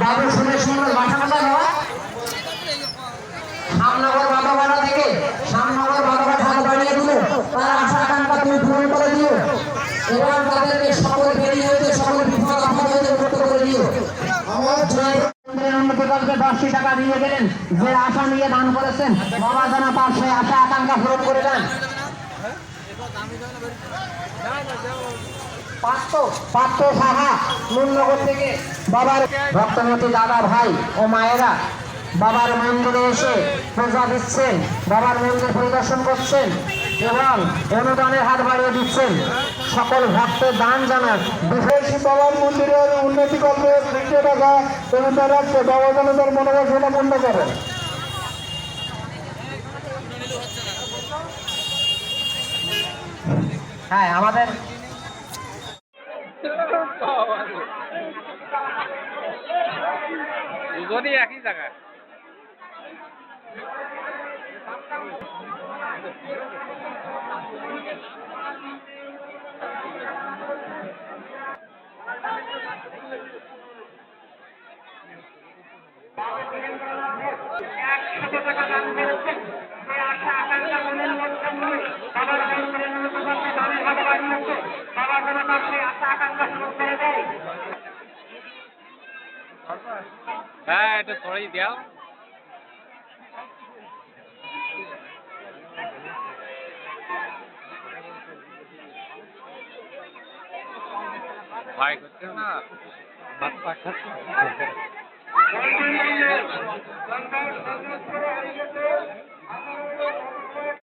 বাবু সুরেশ মন্ডল মাঠামাতা নয় শ্যামনগর বাবাবাড়া থেকে শ্যামনগর বাবা ঠাক বানিয়ে দিল। তার আশা আকাঙ্ক্ষা তুমি পূরণ করে দিও। এবং তাদেরকে সকল বেরিয়ে হইতে, সকল বিপদ আপদ হইতে মুক্ত করে দিও। দশটি টাকা দিয়ে গেলেন। যে আশা নিয়ে দান করেছেন, বাবা জানা পাশে আশা আকাঙ্ক্ষা পূরণ করে দেন। পাত্র সাহা দাদা ভাই ও মায়েরা বাবার মন্দিরে এসে পূজা দিচ্ছেন, বাবার মন্দির পরিদর্শন করছেন এবং অনুদানের হাত বাড়িয়ে দিচ্ছেন। সকল ভক্তের দান জানার বিষয় শিব বাবার মন্দিরের উন্নতি করবে রাখছে বাবা যেন তার মনোবাসনা পূর্ণ করে। হ্যাঁ আমাদের দুজনই একই জায়গায়। হ্যাঁ এটা ছড়াই দাও ভাই করছে না? ভাত পাঠাচ্ছে